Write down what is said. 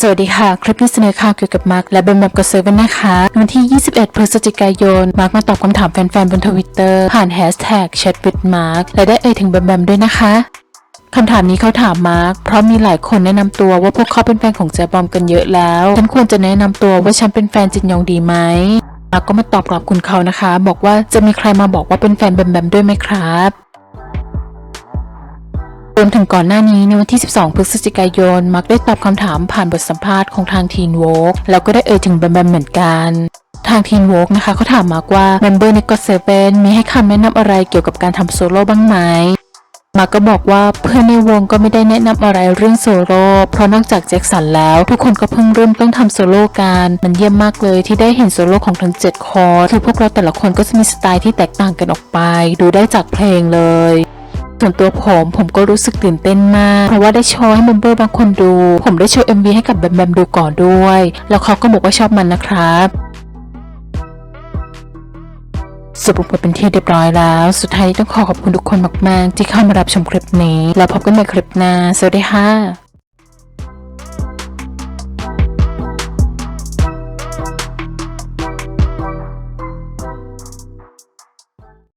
สวัสดีค่ะ คลิปนี้เสนอข่าวเกี่ยวกับมาร์คและเบมแบบกเซเว่นนะคะ วันที่ 21 พฤศจิกายน มาร์คมาตอบคำถามแฟนๆ บนทวิตเตอร์ผ่านแฮชแท็กแชทวิดมาร์คและได้เอ่ยถึงแบมแบมด้วยนะคะคำถามนี้เขาถามมาร์คเพราะมีหลายคนแนะนำตัวว่าพวกเขาเป็นแฟนของแจบอมกันเยอะแล้ว ฉันควรจะแนะนำตัวว่าฉันเป็นแฟนจินยองดีไหมมาร์คก็มาตอบกลับคุณเขานะคะ บอกว่าจะมีใครมาบอกว่าเป็นแฟนแบมแบมด้วยไหมครับ รวมถึงก่อนหน้านี้ในวันที่ 12 พฤศจิกายน มักได้ตอบคำถามผ่านบทสัมภาษณ์ของทางทีนโวกแล้วก็ได้เอ่ยถึงแบมแบมเหมือนกันทางทีนโวกนะคะเขาถามมาร์กว่าเมมเบอร์ในก็เซเว่นมีให้คำแนะนำอะไรเกี่ยวกับการทำโซโล่บ้างไหมมาร์กก็บอกว่าเพื่อนในวงก็ไม่ได้แนะนำอะไรเรื่องโซโล่เพราะนอกจากแจ็คสันแล้ว ทุกคนก็เพิ่งเริ่มต้องทำโซโล่กันมันเยี่ยมมากเลยที่ได้เห็นโซโล่ของทั้ง7คอร์สคือพวกเราแต่ละคนก็จะมีสไตล์ที่แตกต่างกันออกไป ดูได้จากเพลงเลย ส่วนตัวผมผมก็รู้สึกตื่นเต้นมาก เพราะว่าได้โชว์ให้เมมเบอร์บางคนดู ผมได้โชว์ MV ให้กับแบมแบมดูก่อนด้วย แล้วเขาก็บอกว่าชอบมันนะครับสรุปมาเป็นที่เรียบร้อยแล้ว สุดท้ายต้องขอขอบคุณทุกคนมาก ๆ ที่เข้ามารับชมคลิปนี้ แล้วพบกันใหม่คลิปหน้า สวัสดีค่ะ